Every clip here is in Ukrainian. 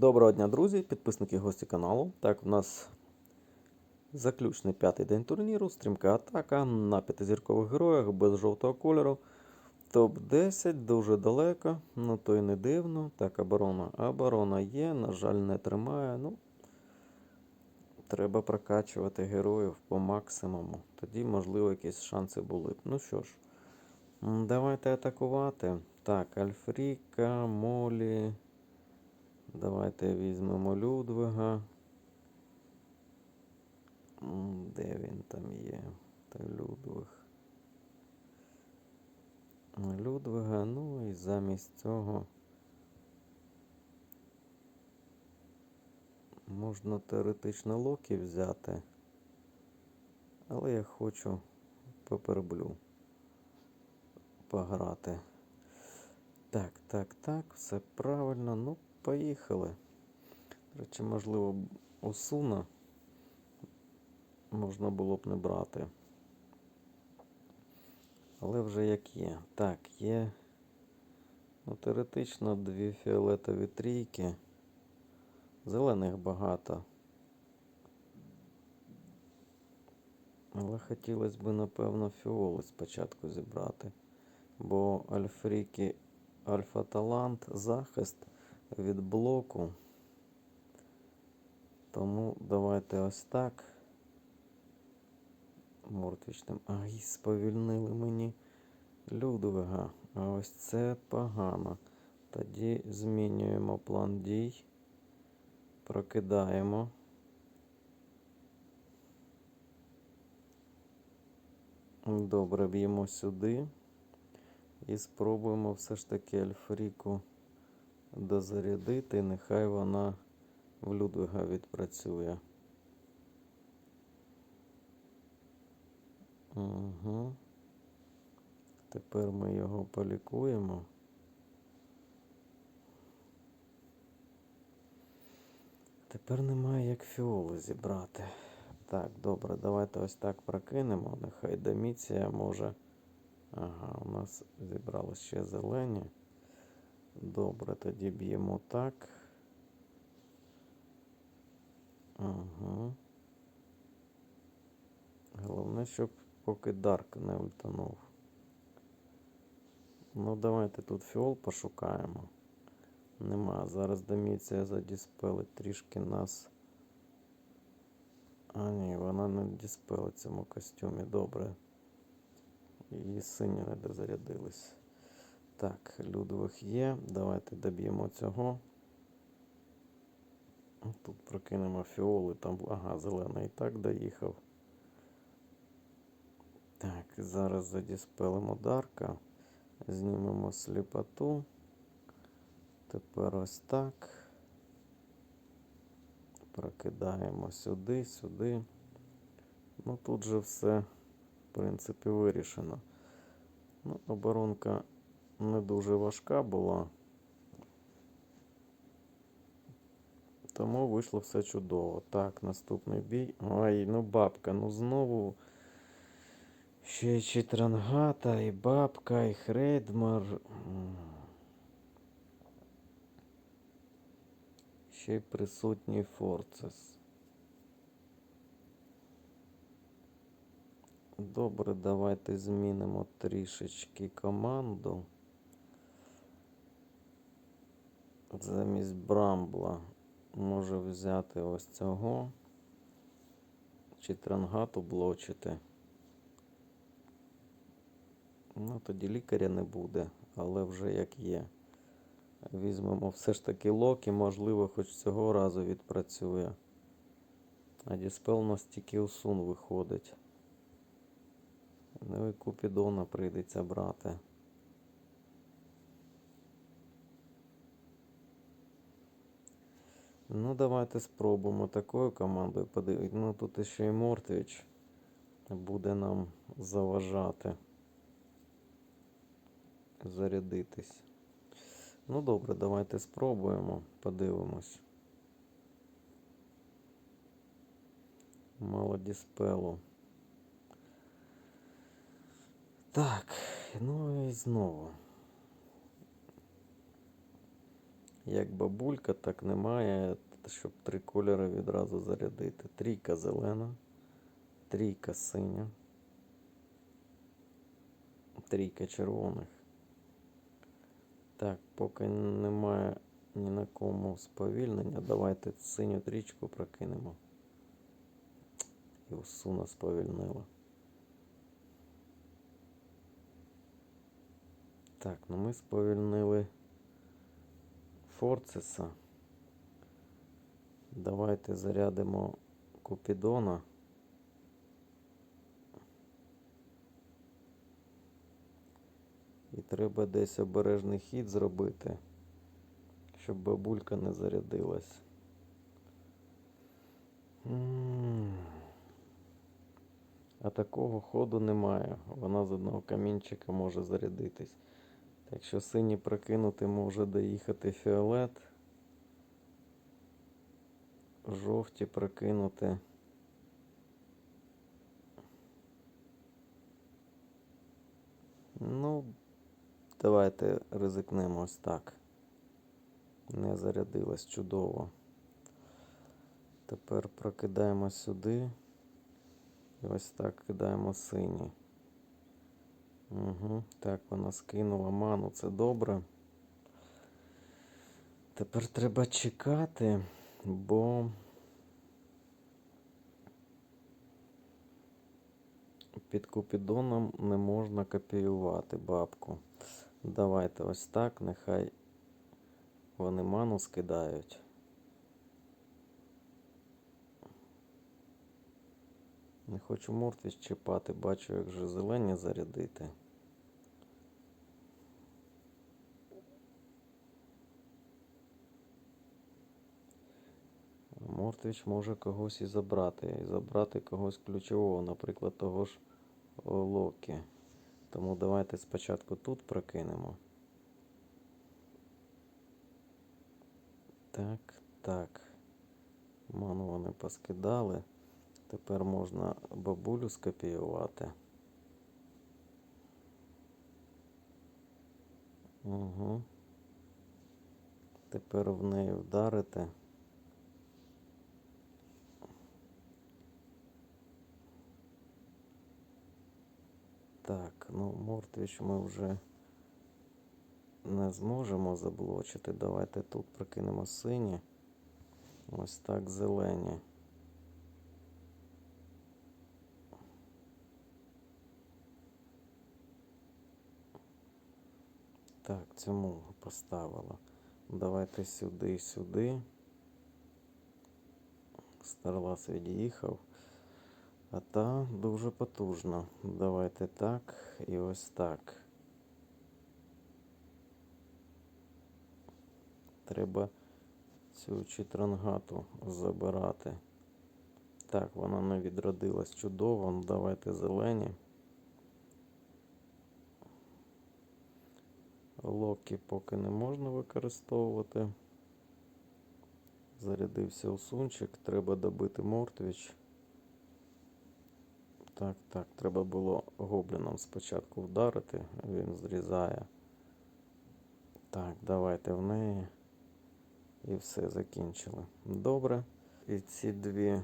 Доброго дня, друзі, підписники гості каналу. Так, у нас заключний п'ятий день турніру, стрімка атака на п'ятизіркових героях без жовтого кольору. Топ-10 дуже далеко, ну то й не дивно. Так, оборона. Оборона є, на жаль, не тримає. Ну, треба прокачувати героїв по максимуму. Тоді, можливо, якісь шанси були б. Ну що ж, давайте атакувати. Так, Альфріка, Молі. Давайте візьмемо Людвига. Де він там є? Той Людвиг. Людвига, ну і замість цього можна теоретично Локі взяти. Але я хочу поперблю пограти. Так, так, так, все правильно. Ну, поїхали. До речі, можливо, Осуна можна було б не брати. Але вже як є. Так, є. Ну, теоретично дві фіолетові трійки. Зелених багато. Але хотілося б, напевно, фіоли спочатку зібрати. Бо Альфріки Альфа Талант, захист від блоку. Тому давайте ось так. Мортвічним. Ай, сповільнили мені Людвига. А ось це погано. Тоді змінюємо план дій. Прокидаємо. Добре, б'ємо сюди. І спробуємо все ж таки Альфріку дозарядити. Нехай вона в Людвига відпрацює. Угу. Тепер ми його полікуємо. Тепер немає як фіоли зібрати. Так, добре, давайте ось так прокинемо. Нехай Доміція може. Ага, у нас зібралися ще зелені. Добре, тоді б'ємо так. Ага. Головне, щоб поки Дарк не ультанув. Ну, давайте тут фіол пошукаємо. Нема. Зараз Доміція задіспелить трішки нас. А ні, вона не діспелить в цьому костюмі. Добре. Її сині не дозарядились. Так, Людвиг є. Давайте доб'ємо цього. Тут прокинемо фіоли, там, ага, зелений і так доїхав. Так, зараз задіспелимо Дарка. Знімемо сліпоту. Тепер ось так. Прокидаємо сюди, сюди. Ну тут же все, в принципі, вирішено. Ну, оборонка не дуже важка була. Тому вийшло все чудово. Так, наступний бій. Ой, ну бабка, ну знову. Ще й Читрангата, і бабка, і Хредмар. Ще й присутній Форцес. Добре, давайте змінимо трішечки команду. Замість Брамбла може взяти ось цього. Чи трангату блочити. Ну, тоді лікаря не буде, але вже як є. Візьмемо все ж таки локі, можливо, хоч цього разу відпрацює. А діспел у нас тільки усун виходить. Ну і Купідона прийдеться брати. Ну, давайте спробуємо такою командою подивитися. Ну, тут ще й Мортвіч буде нам заважати зарядитись. Ну добре, давайте спробуємо, подивимось. Мало діспелу. Так, ну і знову. Як бабулька, так немає, щоб три кольори відразу зарядити. Трійка зелена, трійка синя, трійка червоних. Так, поки немає ні на кому сповільнення, давайте синю трічку прокинемо. І усуна сповільнила. Так, ну ми сповільнили Форцеса. Давайте зарядимо Купідона. І треба десь обережний хід зробити, щоб бабулька не зарядилась. А такого ходу немає. Вона з одного камінчика може зарядитись. Так що синій прокинути може доїхати фіолет. Жовті прокинути. Ну, давайте ризикнемо ось так. Не зарядилась чудово. Тепер прокидаємо сюди. І ось так кидаємо синій. Угу. Так, вона скинула ману, це добре. Тепер треба чекати, бо під купідоном не можна копіювати бабку. Давайте ось так, нехай вони ману скидають. Не хочу мортвіч чіпати, бачу, як же зелені зарядити. Мортвіч може когось і забрати, і забрати когось ключового, наприклад, того ж Локі. Тому давайте спочатку тут прокинемо. Так, так. Ману вони поскидали. Тепер можна бабулю скопіювати. Угу. Тепер в неї вдарити. Так, ну Мортвіч ми вже не зможемо заблочити. Давайте тут прокинемо сині. Ось так зелені. Так, цьому поставила. Давайте сюди, сюди. Старлас від'їхав. А та дуже потужна. Давайте так і ось так. Треба цю читрангату забирати. Так, вона не відродилась чудово. Ну, Давайте зелені. Локі поки не можна використовувати. Зарядився усунчик, треба добити Мортвіч. Так, так, треба було гобліном спочатку вдарити, він зрізає. Так, давайте в неї. І все закінчили. Добре. І ці дві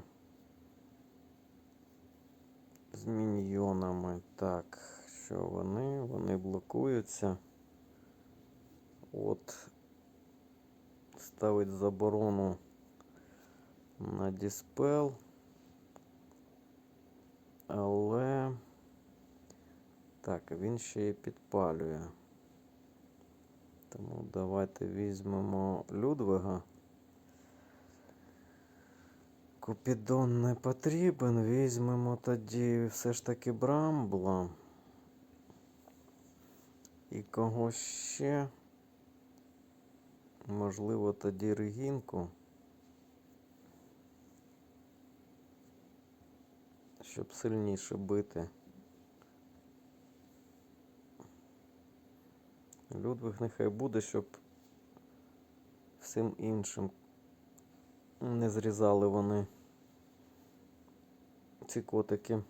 з міньйонами. Так, що вони? Вони блокуються. От ставить заборону на диспел. Але так, він ще і підпалює. Тому давайте візьмемо Людвига. Купідон не потрібен. Візьмемо тоді все ж таки Брамбла. І кого ще? Можливо, тоді Регінку. Щоб сильніше бити. Людвиг нехай буде, щоб всім іншим не зрізали вони ці котики.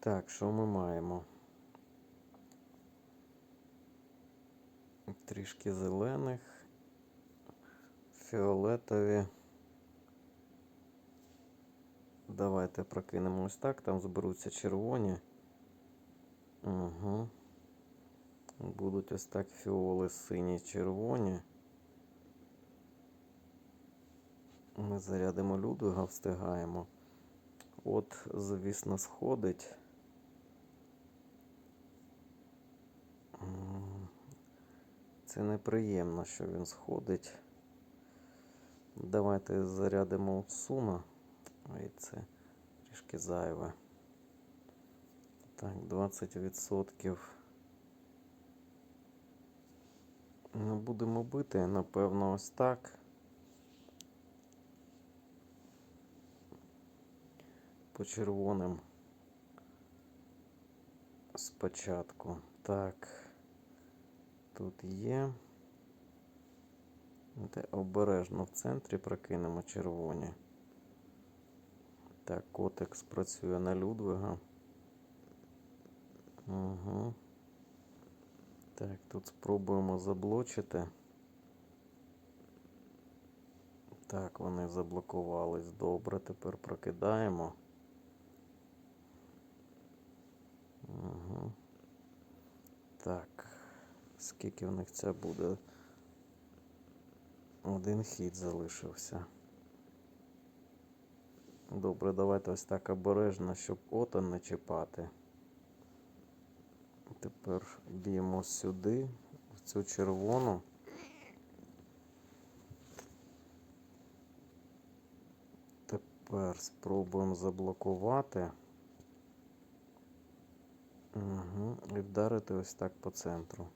Так, що ми маємо? Трішки зелених. Фіолетові. Давайте прокинемо ось так. Там зберуться червоні. Угу. Будуть ось так фіоли сині, червоні. Ми зарядимо Людвига, встигаємо. От, звісно, сходить. Це неприємно, що він сходить. Давайте зарядимо Суна. І це трішки зайве. Так, 20%. Ну, будемо бити, напевно, ось так. По червоним. Спочатку. Так. Тут є. Те обережно в центрі прокинемо червоні. Так, котик спрацює на Людвига. Угу. Так, тут спробуємо заблочити. Так, вони заблокувались. Добре, тепер прокидаємо. Угу. Так, скільки в них це буде? Один хід залишився. Добре, давайте ось так обережно, щоб отон не чіпати. Тепер б'ємо сюди, в цю червону. Тепер спробуємо заблокувати. Угу. І вдарити ось так по центру.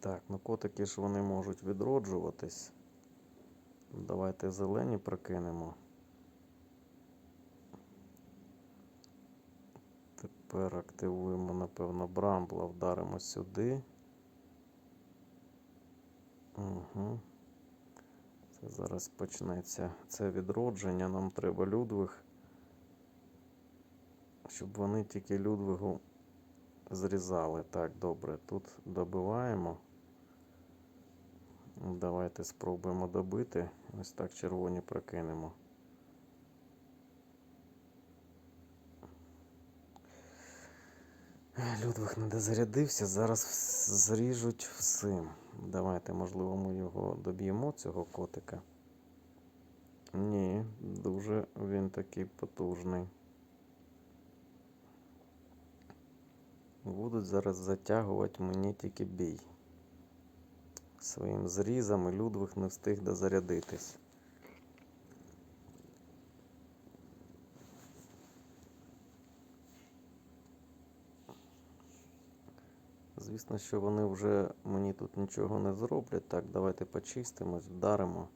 Так, ну котики ж вони можуть відроджуватись. Давайте зелені прокинемо. Тепер активуємо, напевно, брамбла, вдаримо сюди. Угу. Це зараз почнеться це відродження. Нам треба Людвиг, щоб вони тільки Людвигу зрізали. Так, добре, тут добиваємо. Давайте спробуємо добити. Ось так червоні прокинемо. Людвиг не дозарядився, зараз зріжуть всім. Давайте, можливо, ми його доб'ємо, цього котика. Ні, дуже він такий потужний. Будуть зараз затягувати мені тільки бій. Своїм зрізом і Людвиг не встиг дозарядитись. Звісно, що вони вже мені тут нічого не зроблять. Так, давайте почистимось, вдаримо.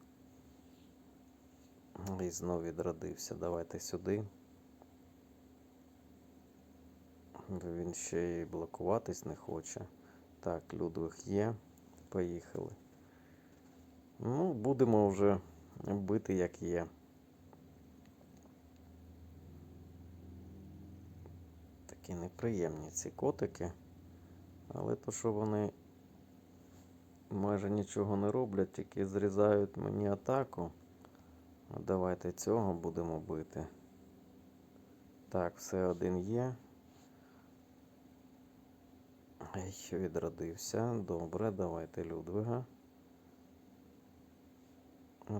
І знов відродився. Давайте сюди. Він ще й блокуватись не хоче. Так, Людвиг є. Поїхали. Ну, будемо вже бити як є. Такі неприємні ці котики. Але то, що вони майже нічого не роблять, тільки зрізають мені атаку. Давайте цього будемо бити. Так, все один є. Відродився. Добре, давайте Людвига.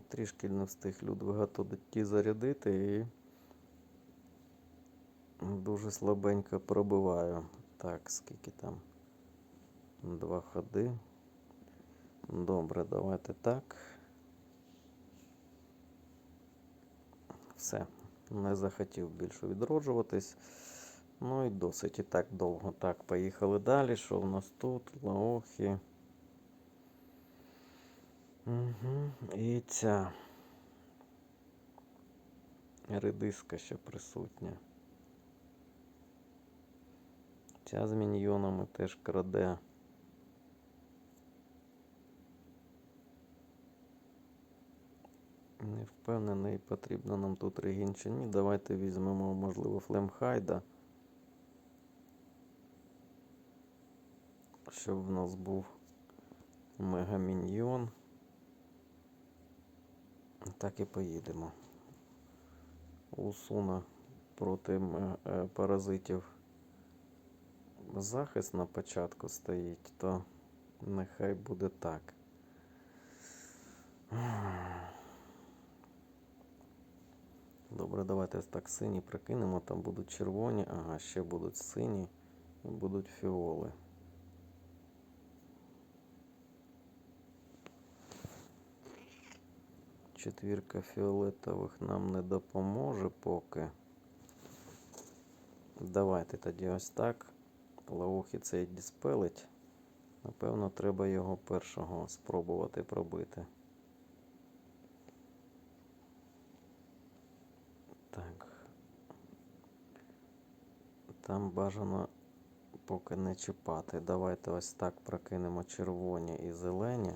Трішки не встиг Людвига туди зарядити і дуже слабенько пробиваю. Так, скільки там? Два ходи. Добре, давайте так. Все. Не захотів більше відроджуватись. Ну і досить і так довго. Так, поїхали далі. Що в нас тут? Лаохи. Угу. І ця редиска ще присутня. Ця з міньйонами теж краде. Не впевнений, потрібно нам тут регін чи ні. Давайте візьмемо, можливо, флемхайда. Щоб в нас був мегаміньйон. Так і поїдемо. Усуна проти е, паразитів захист на початку стоїть, то нехай буде так. Добре, давайте так сині прикинемо. Там будуть червоні, ага, ще будуть сині і будуть фіоли. Четвірка фіолетових нам не допоможе поки. Давайте тоді ось так. Лаухи цей діспелить. Напевно, треба його першого спробувати пробити. Так. Там бажано поки не чіпати. Давайте ось так прокинемо червоні і зелені.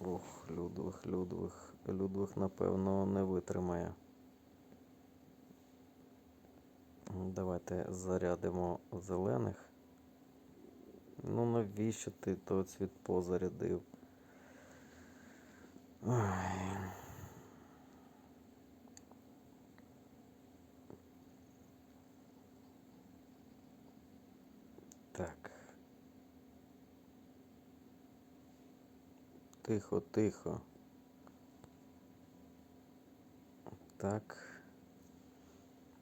Ох, Людвиг, Людвиг. Людвиг, напевно, не витримає. Давайте зарядимо зелених. Ну навіщо ти той цвіт позарядив? Ой. Так. Тихо, тихо. Так.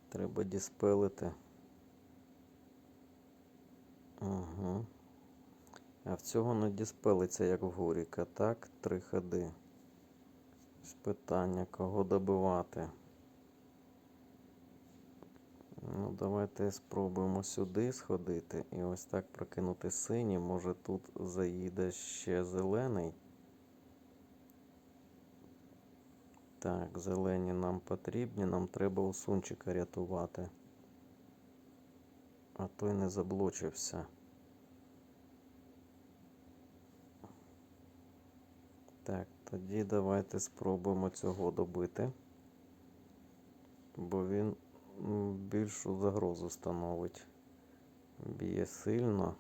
Треба діспелити. Угу. А в цього не діспелиться, як в Гуріка. Так, три ходи. Питання, кого добивати. Ну, давайте спробуємо сюди сходити і ось так прокинути синій. Може тут заїде ще зелений. Так, зелені нам потрібні, нам треба усунчика рятувати. А той не заблочився. Так, тоді давайте спробуємо цього добити. Бо він більшу загрозу становить. Б'є сильно.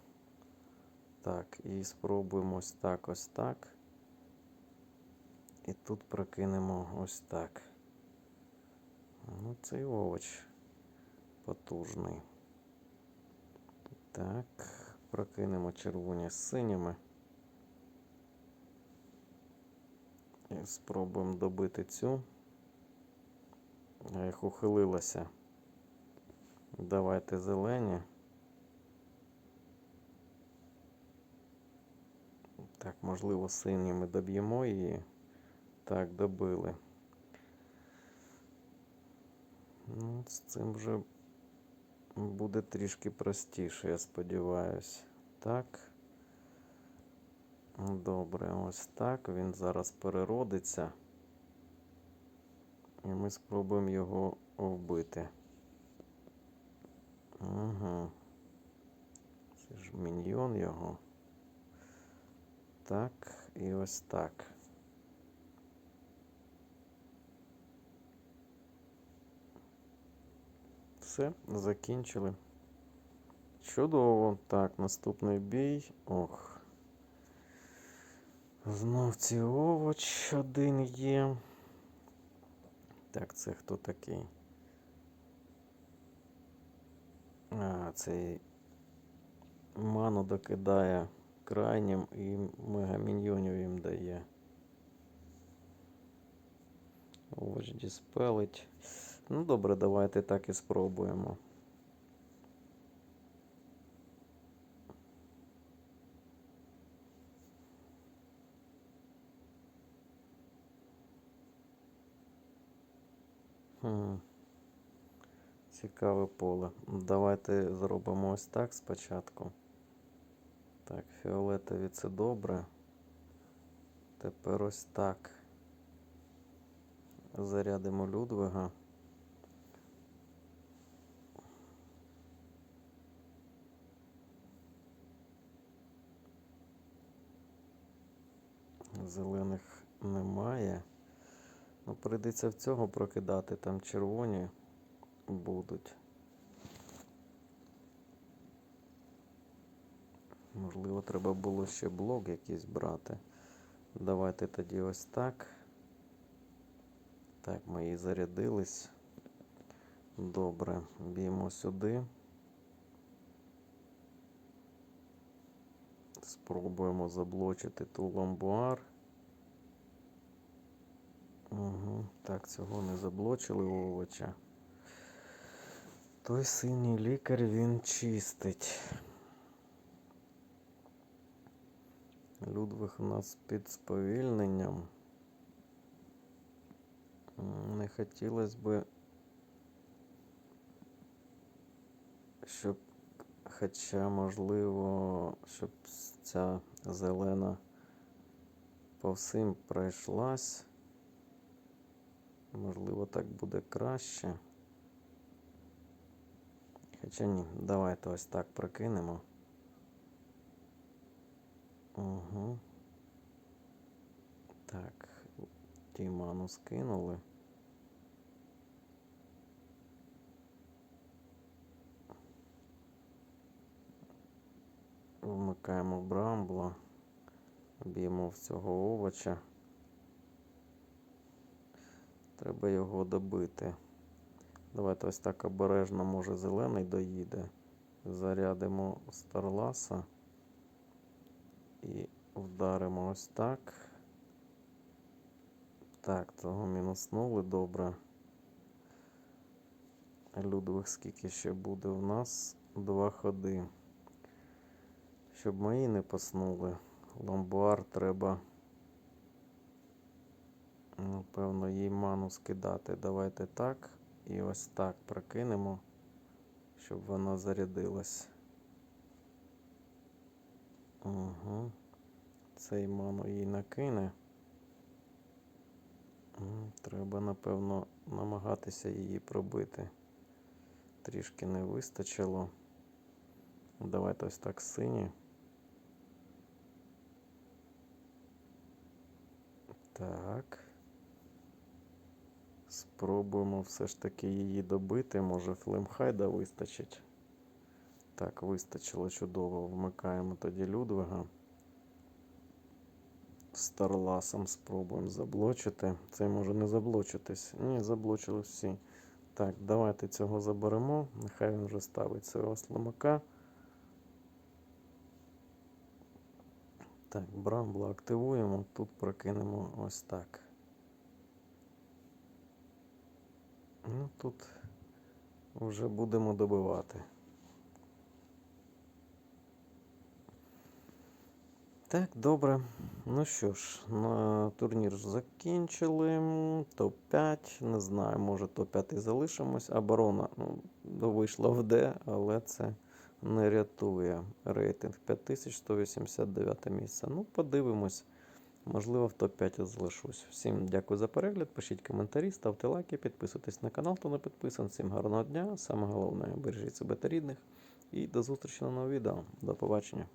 Так, і спробуємо ось так, ось так. І тут прокинемо ось так. Ну, цей овоч потужний. Так, прокинемо червоні з синіми. І спробуємо добити цю. Ех, ухилилася. Давайте зелені. Так, можливо, сині ми доб'ємо її. Так, добили. Ну, з цим вже буде трішки простіше, я сподіваюсь. Так. Добре, ось так. Він зараз переродиться. І ми спробуємо його вбити. Угу. Це ж міньйон його. Так, і ось так. Все, закінчили. Чудово. Так, наступний бій. Ох. Знов ці овоч один є. Так, це хто такий? А, цей ману докидає крайнім і мегаміньйонів їм дає. Овоч діспелить. Ну, добре, давайте так і спробуємо. Цікаве поле. Давайте зробимо ось так спочатку. Так, фіолетові це добре. Тепер ось так. Зарядимо Людвига. Зелених немає. Ну, прийдеться в цього прокидати, там червоні будуть. Можливо, треба було ще блок якийсь брати. Давайте тоді ось так. Так, ми її зарядились. Добре, б'ємо сюди. Спробуємо заблочити ту ламбуар. Угу. Так, цього не заблочили овоча. Той синій лікар він чистить. Людвиг у нас під сповільненням. Не хотілося би, щоб, хоча, можливо, щоб ця зелена по всім пройшлась. Можливо, так буде краще. Хоча ні, давайте ось так прокинемо. Угу. Так, Тіману скинули. Вмикаємо брамбла. Б'ємо в цього овоча. Треба його добити. Давайте ось так обережно, може зелений доїде. Зарядимо Старласа і вдаримо ось так. Так, того мінуснули добре. Людвиг скільки ще буде в нас? Два ходи. Щоб мої не поснули. Ломбуар треба. Напевно, їй ману скидати. Давайте так. І ось так прокинемо, щоб вона зарядилась. Угу. Цей ману їй накине. Треба, напевно, намагатися її пробити. Трішки не вистачило. Давайте ось так сині. Так. Спробуємо все ж таки її добити. Може флемхайда вистачить. Так, вистачило чудово. Вмикаємо тоді Людвига. Старласом спробуємо заблочити. Цей може не заблочитись. Ні, заблочили всі. Так, давайте цього заберемо. Нехай він вже ставить свого слимака. Так, Брамбла активуємо. Тут прокинемо ось так. Ну, тут вже будемо добивати. Так, добре. Ну що ж, на турнір закінчили. Топ-5. Не знаю, може топ-5 залишимось. Оборона ну, вийшла в Д, але це не рятує. Рейтинг 5189 місце. Ну, подивимось. Можливо, в топ-5 залишусь. Всім дякую за перегляд. Пишіть коментарі, ставте лайки, підписуйтесь на канал, хто не підписаний. Всім гарного дня. Саме головне, бережіть себе та рідних. І до зустрічі на новому відео. До побачення.